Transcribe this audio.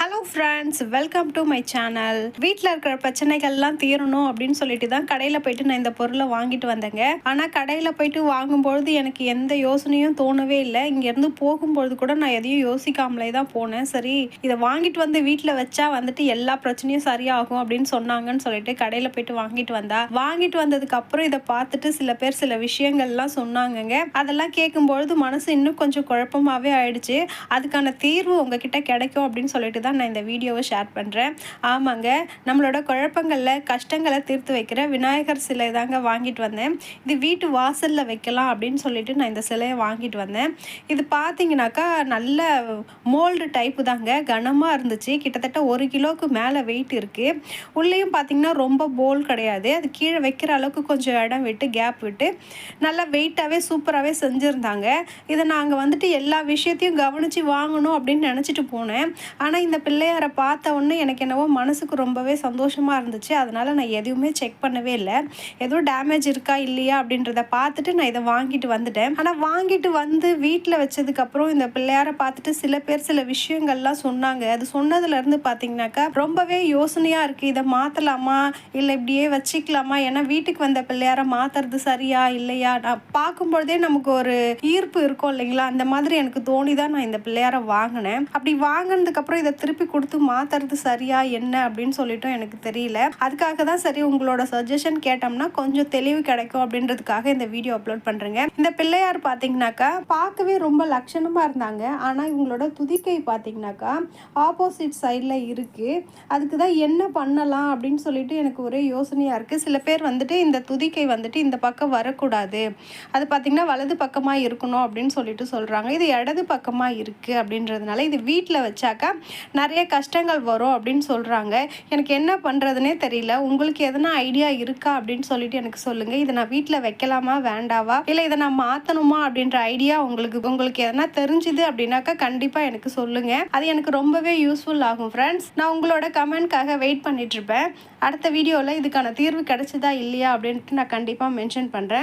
Hello friends welcome to my channel வீட்டில் இருக்கிற பிரச்சனைகள்லாம் தீரணும் அப்படின்னு சொல்லிட்டு தான் கடையில் போயிட்டு நான் இந்த பொருளை வாங்கிட்டு வந்தேங்க. ஆனால் கடையில் போயிட்டு வாங்கும்பொழுது எனக்கு எந்த யோசனையும் தோணவே இல்லை. இங்கேருந்து போகும்பொழுது கூட நான் எதையும் யோசிக்காமலே தான் போனேன். சரி இதை வாங்கிட்டு வந்து வீட்டில் வச்சா வந்துட்டு எல்லா பிரச்சனையும் சரியாகும் அப்படின்னு சொன்னாங்கன்னு சொல்லிட்டு கடையில் போயிட்டு வாங்கிட்டு வந்தா. வாங்கிட்டு வந்ததுக்கு அப்புறம் இதை பார்த்துட்டு சில பேர் சில விஷயங்கள்லாம் சொன்னாங்கங்க. அதெல்லாம் கேட்கும்பொழுது மனசு இன்னும் கொஞ்சம் குழப்பமாகவே ஆயிடுச்சு. அதுக்கான தீர்வு உங்ககிட்ட கிடைக்கும் அப்படின்னு சொல்லிட்டு தான் நான் இந்த வீடியோவை ஷேர் பண்ணுறேன் ஆமாங்க நம்மளோட குழப்பங்களில் கஷ்டங்களை தீர்த்து வைக்கிற விநாயகர் சிலை தாங்க வாங்கிட்டு வந்தேன். இது வீட்டு வாசலில் வைக்கலாம் அப்படின்னு சொல்லிட்டு நான் இந்த சிலையை வாங்கிட்டு வந்தேன். இது பார்த்தீங்கன்னாக்கா நல்ல மோல்டு டைப்பு தாங்க. கனமாக இருந்துச்சு. கிட்டத்தட்ட ஒரு கிலோவுக்கு மேலே வெயிட் இருக்குது உள்ளேயும் பார்த்தீங்கன்னா ரொம்ப போல் கிடையாது. அது கீழே வைக்கிற அளவுக்கு கொஞ்சம் இடம் விட்டு கேப் விட்டு நல்லா வெயிட்டாகவே சூப்பராகவே செஞ்சுருந்தாங்க. இதை நாங்கள் வந்துட்டு எல்லா விஷயத்தையும் கவனித்து வாங்கணும் அப்படின்னு நினச்சிட்டு போனேன். ஆனால் இந்த பிள்ளையாரை பார்த்த உடனே எனக்கு என்னவோ மனசுக்கு ரொம்பவே சந்தோஷமாக இருந்துச்சு. அதனால் நான் எதுவுமே செக் பண்ணவே இல்லை. எதுவும் டேமேஜ் இருக்கா இல்லையா அப்படின்றத பார்த்துட்டு நான் இதை வாங்கிட்டு வந்துட்டேன். ஆனால் வாங்கிட்டு வந்து வீட்டில் வச்சதுக்கப்புறம் இந்த பிள்ளையாரை பார்த்துட்டு சில பேர் சில விஷயங்கள்லாம் சொன்னாங்க. அது சொன்னதுலேருந்து பார்த்தீங்கன்னாக்கா ரொம்பவே யோசனையாக இருக்குது இதை மாற்றலாமா இல்லை இப்படியே வச்சுக்கலாமா? ஏன்னா வீட்டுக்கு வந்த பிள்ளையாரை மாற்றுறது சரியா இல்லையா? நான் பார்க்கும்பொழுதே நமக்கு ஒரு ஈர்ப்பு இருக்கும் இல்லைங்களா? அந்த மாதிரி எனக்கு தோணி தான் நான் இந்த பிள்ளையாரை வாங்கினேன். அப்படி வாங்கினதுக்கப்புறம் இதை திருப்பி கொடுத்து மாற்றுறது சரியா என்ன அப்படின்னு சொல்லிட்டும் எனக்கு தெரியல. அதுக்காக தான் சரி உங்களோட சஜஷன் கேட்டோம்னா கொஞ்சம் தெளிவு கிடைக்கும் அப்படின்றதுக்காக இந்த வீடியோ அப்லோட் பண்ணுறேங்க இந்த பிள்ளையார் பார்த்தீங்கன்னாக்கா பார்க்கவே ரொம்ப லட்சணமாக இருந்தாங்க. ஆனால் இவங்களோட துதிக்கை பார்த்தீங்கன்னாக்கா ஆப்போசிட் சைடில் இருக்குது அதுக்கு தான் என்ன பண்ணலாம் அப்படின்னு சொல்லிட்டு எனக்கு ஒரே யோசனையாக இருக்குது சில பேர் வந்துட்டு இந்த துதிக்கை வந்துட்டு இந்த பக்கம் வரக்கூடாது. அது பார்த்திங்கன்னா வலது பக்கமாக இருக்கணும் அப்படின்னு சொல்லிட்டு சொல்கிறாங்க இது இடது பக்கமாக இருக்குது அப்படின்றதுனால இது வீட்டில் வச்சாக்கா நிறைய கஷ்டங்கள் வரும் அப்படின்னு சொல்கிறாங்க எனக்கு என்ன பண்ணுறதுனே தெரியல. உங்களுக்கு எதனா ஐடியா இருக்கா அப்படின்னு சொல்லிட்டு எனக்கு சொல்லுங்கள் இதை நான் வீட்டில் வைக்கலாமா வேண்டாவா? இல்லை இதை நான் மாற்றணுமா அப்படின்ற ஐடியா உங்களுக்கு உங்களுக்கு எதனா தெரிஞ்சுது அப்படின்னாக்கா கண்டிப்பாக எனக்கு சொல்லுங்கள் அது எனக்கு ரொம்பவே யூஸ்ஃபுல் ஆகும் ஃப்ரெண்ட்ஸ் நான் உங்களோட கமெண்ட்காக வெயிட் பண்ணிட்டு இருப்பேன். அடுத்த வீடியோவில் இதுக்கான தீர்வு கிடைச்சதா இல்லையா அப்படின்ட்டு நான் கண்டிப்பாக மென்ஷன் பண்ணுறேன்